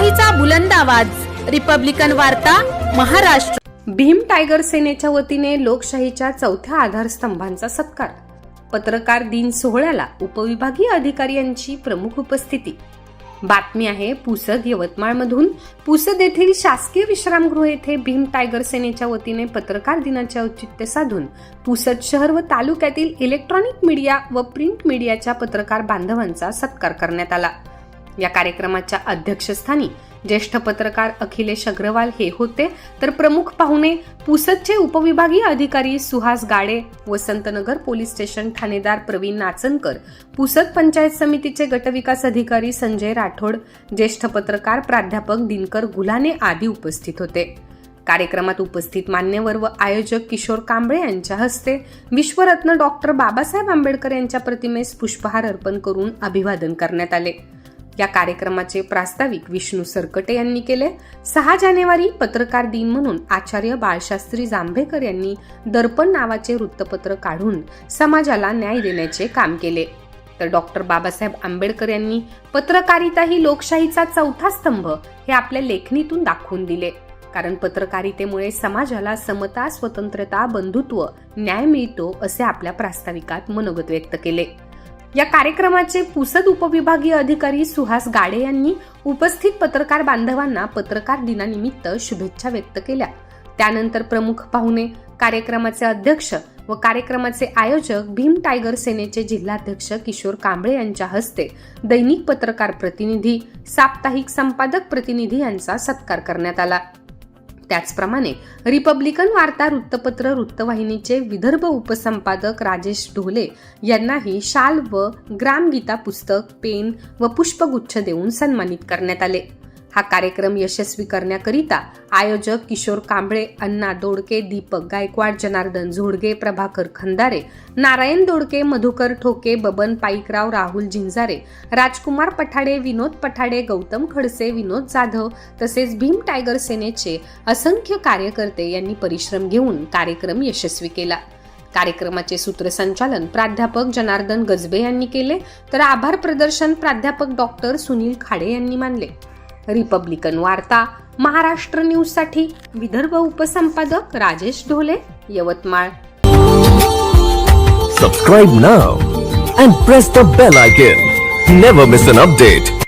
लोकशाहीचा बुलंद आवाज. रिपब्लिकन वार्ता महाराष्ट्र. भीम टायगर सेनेच्या वतीने लोकशाहीच्या चौथ्या आधारस्तंभांचा सत्कार. पत्रकार दिन सोहळ्याला उपविभागीय अधिकारी यांची प्रमुख उपस्थिती. बातमी आहे पुसद यवतमाळमधून. पुसद येथील शासकीय विश्रामगृह येथे भीम टायगर सेनेच्या वतीने पत्रकार दिनाचे औचित्य साधून पुसद शहर व तालुक्यातील इलेक्ट्रॉनिक मीडिया व प्रिंट मीडियाच्या पत्रकार बांधवांचा सत्कार करण्यात आला. या कार्यक्रमाच्या अध्यक्षस्थानी ज्येष्ठ पत्रकार अखिलेश अग्रवाल हे होते. तर प्रमुख पाहुणे पुसदचे उपविभागीय अधिकारी सुहास गाडे वसंतनगर पोलीस स्टेशन ठाणेदार प्रवीण नाचनकर पुसद पंचायत समितीचे गटविकास अधिकारी संजय राठोड ज्येष्ठ पत्रकार प्राध्यापक दिनकर गुलाने आदी उपस्थित होते. कार्यक्रमात उपस्थित मान्यवर व आयोजक किशोर कांबळे यांच्या हस्ते विश्वरत्न डॉक्टर बाबासाहेब आंबेडकर यांच्या प्रतिमेस पुष्पहार अर्पण करून अभिवादन करण्यात आले. या कार्यक्रमाचे प्रास्ताविक विष्णू सरकटे यांनी केले. सहा जानेवारी पत्रकार दिन म्हणून आचार्य बाळशास्त्री जांभेकर यांनी दर्पण नावाचे वृत्तपत्र काढून समाजाला न्याय देण्याचे काम केले. तर डॉक्टर बाबासाहेब आंबेडकर यांनी पत्रकारिता ही लोकशाहीचा चौथा स्तंभ हे आपल्या लेखणीतून दाखवून दिले. कारण पत्रकारितेमुळे समाजाला समता स्वतंत्रता बंधुत्व न्याय मिळतो असे आपल्या प्रास्ताविकात मनोगत व्यक्त केले. या कार्यक्रमाचे पुसद उपविभागीय अधिकारी सुहास गाडे यांनी उपस्थित पत्रकार बांधवांना पत्रकार दिनानिमित्त शुभेच्छा व्यक्त केल्या. त्यानंतर प्रमुख पाहुणे कार्यक्रमाचे अध्यक्ष व कार्यक्रमाचे आयोजक भीम टायगर सेनेचे जिल्हाध्यक्ष किशोर कांबळे यांच्या हस्ते दैनिक पत्रकार प्रतिनिधी साप्ताहिक संपादक प्रतिनिधी यांचा सत्कार करण्यात आला. त्याचप्रमाणे रिपब्लिकन वार्ता वृत्तपत्र वृत्तवाहिनीचे विदर्भ उपसंपादक राजेश ढोले यांनाही शाल व ग्रामगीता पुस्तक पेन व पुष्पगुच्छ देऊन सन्मानित करण्यात आले. हा कार्यक्रम यशस्वी करण्याकरिता आयोजक किशोर कांबळे अण्णा दोडके दीपक गायकवाड जनार्दन झोडगे प्रभाकर खंदारे नारायण दोडके मधुकर ठोके बबन पाईकराव राहुल झिंजारे राजकुमार पठाडे विनोद पठाडे गौतम खडसे विनोद जाधव तसेच भीम टायगर सेनेचे असंख्य कार्यकर्ते यांनी परिश्रम घेऊन कार्यक्रम यशस्वी केला. कार्यक्रमाचे सूत्रसंचालन प्राध्यापक जनार्दन गजबे यांनी केले. तर आभार प्रदर्शन प्राध्यापक डॉक्टर सुनील खाडे यांनी मानले. रिपब्लिकन वार्ता महाराष्ट्र न्यूजसाठी Vidarbha उपसंपादक Rajesh Dhole Yavatmal subscribe now and press the bell icon never miss an update